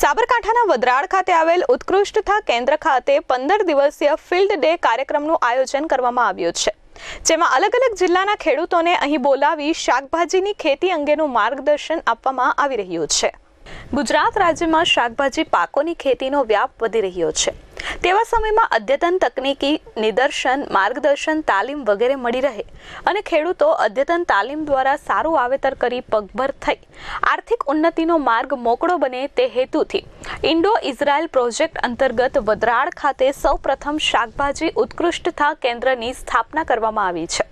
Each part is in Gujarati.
સાબરકાંઠાના વદરાળ ખાતે આવેલ ઉત્કૃષ્ટતા કેન્દ્ર ખાતે પંદર દિવસીય ફિલ્ડ ડે કાર્યક્રમનું આયોજન કરવામાં આવ્યું છે, જેમાં અલગ અલગ જિલ્લાના ખેડૂતોને અહીં બોલાવી શાકભાજીની ખેતી અંગેનું માર્ગદર્શન આપવામાં આવી રહ્યું છે. ગુજરાત રાજ્યમાં શાકભાજી પાકોની ખેતીનો વ્યાપ વધી રહ્યો છે. તેવા સમયમાં અદ્યતન તકનીકી નિદર્શન, માર્ગદર્શન, તાલીમ વગેરે મળી રહે અને ખેડૂતો અદ્યતન તાલીમ દ્વારા સારું વાવેતર કરી પગભર થઈ. આર્થિક ઉન્નતિનો માર્ગ મોકળો બને તે હેતુથી ઇન્ડો ઇઝરાયલ પ્રોજેક્ટ અંતર્ગત વદરાળ ખાતે સૌપ્રથમ શાકભાજી ઉત્કૃષ્ટતા કેન્દ્રની સ્થાપના કરવામાં આવી છે.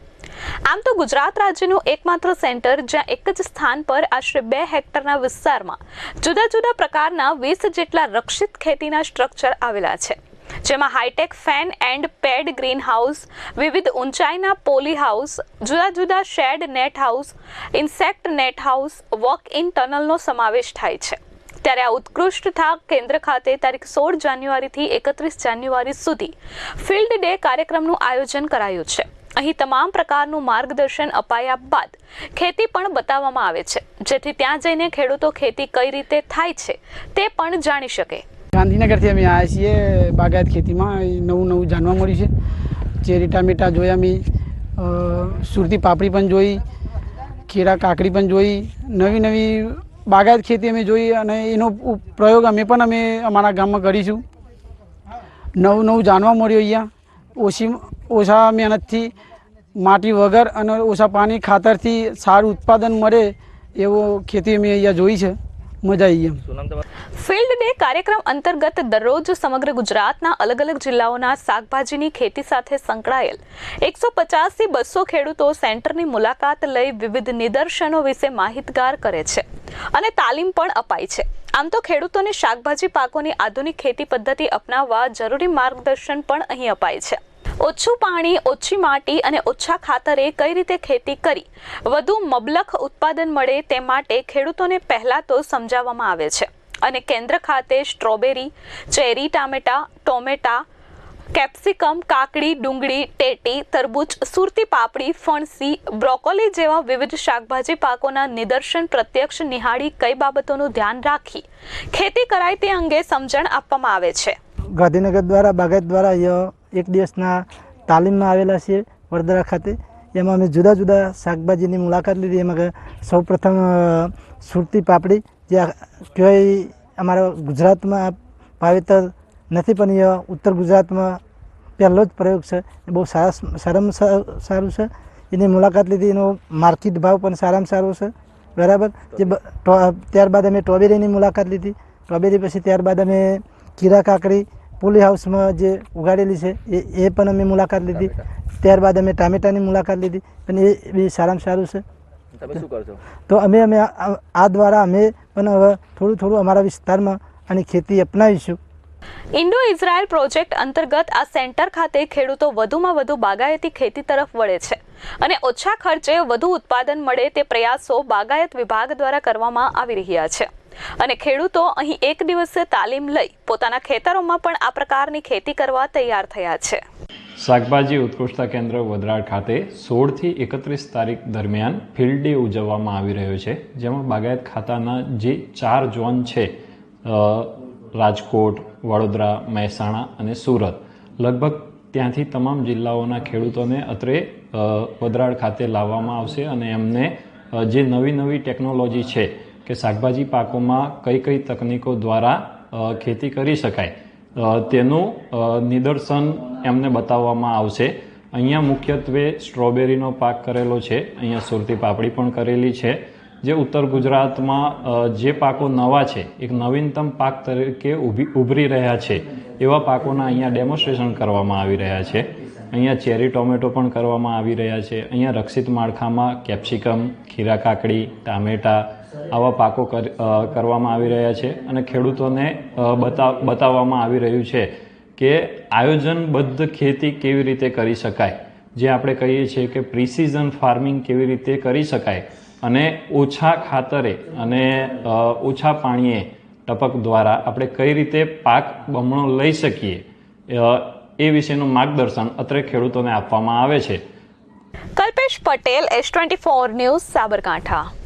આમ તો ગુજરાત રાજ્યનું એકમાત્ર સેન્ટર જ્યાં એક જ સ્થાન પર આશરે બે હેક્ટરના વિસ્તારમાં જુદા જુદા પ્રકારના વીસ જેટલા રક્ષિત ખેતીના સ્ટ્રક્ચર આવેલા છે. જેમાં hitech fan and pad green house વિવિધ ઊંચાઈના પોલી હાઉસ જુદા જુદા shade net house insect net house walk in ટનલનો સમાવેશ થાય છે. ત્યારે આ ઉત્કૃષ્ટતા કેન્દ્ર ખાતે તારીખ સોળ જાન્યુઆરીથી એકત્રીસ જાન્યુઆરી સુધી ફિલ્ડ ડે કાર્યક્રમનું આયોજન કરાયું છે. અહીં તમામ પ્રકારનું માર્ગદર્શન અપાયા બાદ ખેતી પણ બતાવવામાં આવે છે. જેથી ત્યાં જઈને ખેડૂતો ખેતી કઈ રીતે થાય છે તે પણ જાણી શકે. ગાંધીનગરથી અમે આવ્યા છીએ બાગાયત ખેતીમાં. નવું નવું જાણવા મળ્યું છે. ચેરી ટામેટા જોયા અમે સુરતી પાપડી પણ જોઈ ખીરા કાકડી પણ જોઈ, નવી નવી બાગાયત ખેતી અમે જોઈ અને એનો પ્રયોગ અમે પણ અમે અમારા ગામમાં કરીશું. નવું નવું જાણવા મળ્યું અહીંયા. ઓછી ઓછા મહેનતથી માટી વગર અને ઓછા પાણી ખાતરથી સારું ઉત્પાદન મળે એવો ખેતી અમે અહીંયા જોઈ છે. મજા આવી એમ. ફિલ્ડ ડે કાર્યક્રમ અંતર્ગત દરરોજ સમગ્ર ગુજરાતના અલગ અલગ જિલ્લાઓના શાકભાજીની ખેતી સાથે સંકળાયેલ. એકસો પચાસથી બસો ખેડૂતો સેન્ટરની મુલાકાત લઈ વિવિધ નિદર્શનો વિશે માહિતગાર કરે છે અને તાલીમ પણ અપાય છે. આમ તો ખેડૂતોને શાકભાજી પાકોની આધુનિક ખેતી પદ્ધતિ અપનાવવા જરૂરી માર્ગદર્શન પણ અહીં અપાય છે. ઓછું પાણી, ઓછી માટી અને ઓછા ખાતરે કઈ રીતે ખેતી કરી? વધુ મબલખ ઉત્પાદન મળે તે માટે ખેડૂતોને પહેલા તો સમજાવવામાં આવે છે. અને કેન્દ્ર ખાતે સ્ટ્રોબેરી, ચેરી, ટામેટા, ટોમેટા, કેપ્સિકમ, કાકડી, ડુંગળી, ટેટી, તરબૂચ, સુરતી પાપડી, ફણસી, બ્રોકોલી જેવા વિવિધ શાકભાજી પાકોના નિદર્શન પ્રત્યક્ષ નિહાળી કઈ બાબતોનું ધ્યાન રાખી ખેતી કરાય તે અંગે સમજણ આપવામાં આવે છે. ગાંધીનગર દ્વારા, બાગાયત દ્વારા એક દિવસના તાલીમમાં આવેલા છીએ વડોદરા ખાતે. એમાં અમે જુદા જુદા શાકભાજીની મુલાકાત લીધી. એમાં સૌ પ્રથમ સુરતી પાપડી, જે કહેવાય અમારા ગુજરાતમાં વાવેતર નથી, પણ એ ઉત્તર ગુજરાતમાં પહેલો જ પ્રયોગ છે. એ બહુ સારા સારામાં સારું છે. એની મુલાકાત લીધી. એનો માર્કેટ ભાવ પણ સારામાં સારો છે. બરાબર? જે ત્યારબાદ અમે ટોબેરીની મુલાકાત લીધી. ટોબેરી પછી ત્યારબાદ અમે કીરા કાકડી પોલી હાઉસમાં જે ઉગાડેલી છે એ એ પણ અમે મુલાકાત લીધી. ત્યારબાદ અમે ટામેટાની મુલાકાત લીધી. અને એ બી સારામાં સારું છે. તમે શું કરશો તો અમે અમે આ આ દ્વારા અમે પણ હવે થોડું થોડું અમારા વિસ્તારમાં આની ખેતી અપનાવીશું. ઇન્ડો ઇઝરાયલ પ્રોજેક્ટ અંતર્ગત આ સેન્ટર ખાતે ખેડૂતો વધુમાં વધુ બાગાયતી ખેતી તરફ વળે છે અને ઓછા ખર્ચે વધુ ઉત્પાદન મળે તે પ્રયાસો બાગાયત વિભાગ દ્વારા કરવામાં આવી રહ્યા છે. અને ખેડૂતો અહીં એક દિવસે તાલીમ લઈ પોતાના ખેતરોમાં પણ આ પ્રકારની ખેતી કરવા તૈયાર થયા છે. શાકભાજી ઉત્કૃષ્ટતા કેન્દ્ર વડરાળ ખાતે સોળથી એકત્રીસ તારીખ દરમિયાન ફિલ્ડ ડે ઉજવવામાં આવી રહ્યો છે જેમાં બાગાયત ખાતાના જે ચાર ઝોન છે રાજકોટ વડોદરા મહેસાણા અને સુરત. લગભગ ત્યાંથી તમામ જિલ્લાઓના ખેડૂતોને અત્રે અ, ખાતે લાવવામાં આવશે અને એમને જે નવી નવી ટેકનોલોજી છે કે શાકભાજી પાકોમાં કઈ કઈ તકનીકો દ્વારા ખેતી કરી શકાય. તેનું નિદર્શન એમને બતાવવામાં આવશે. અહીંયા મુખ્યત્વે સ્ટ્રોબેરીનો પાક કરેલો છે. અહીંયા સુરતી પાપડી પણ કરેલી છે. જે ઉત્તર ગુજરાતમાં જે પાકો નવા છે, એક નવીનતમ પાક તરીકે ઊભી ઉભરી રહ્યા છે, એવા પાકોના અહીંયા ડેમોન્સ્ટ્રેશન કરવામાં આવી રહ્યા છે. અહીંયા ચેરી ટોમેટો પણ કરવામાં આવી રહ્યા છે. અહીંયા રક્ષિત માળખામાં કેપ્સિકમ, ખીરા કાકડી, ટામેટા આવા પાકો કરવામાં આવી રહ્યા છે અને ખેડૂતોને બતાવ બતાવવામાં આવી રહ્યું છે કે આયોજનબદ્ધ ખેતી કેવી રીતે કરી શકાય. જે આપણે કહીએ છીએ કે પ્રિસિઝન ફાર્મિંગ કેવી રીતે કરી શકાય અને ઓછા ખાતરે અને ઓછા પાણીએ ટપક દ્વારા આપણે કઈ રીતે પાક બમણો લઈ શકીએ એ વિશેનું માર્ગદર્શન અત્રે ખેડૂતોને આપવામાં આવે છે. Kalpesh Patel S twenty four news Sabarkantha.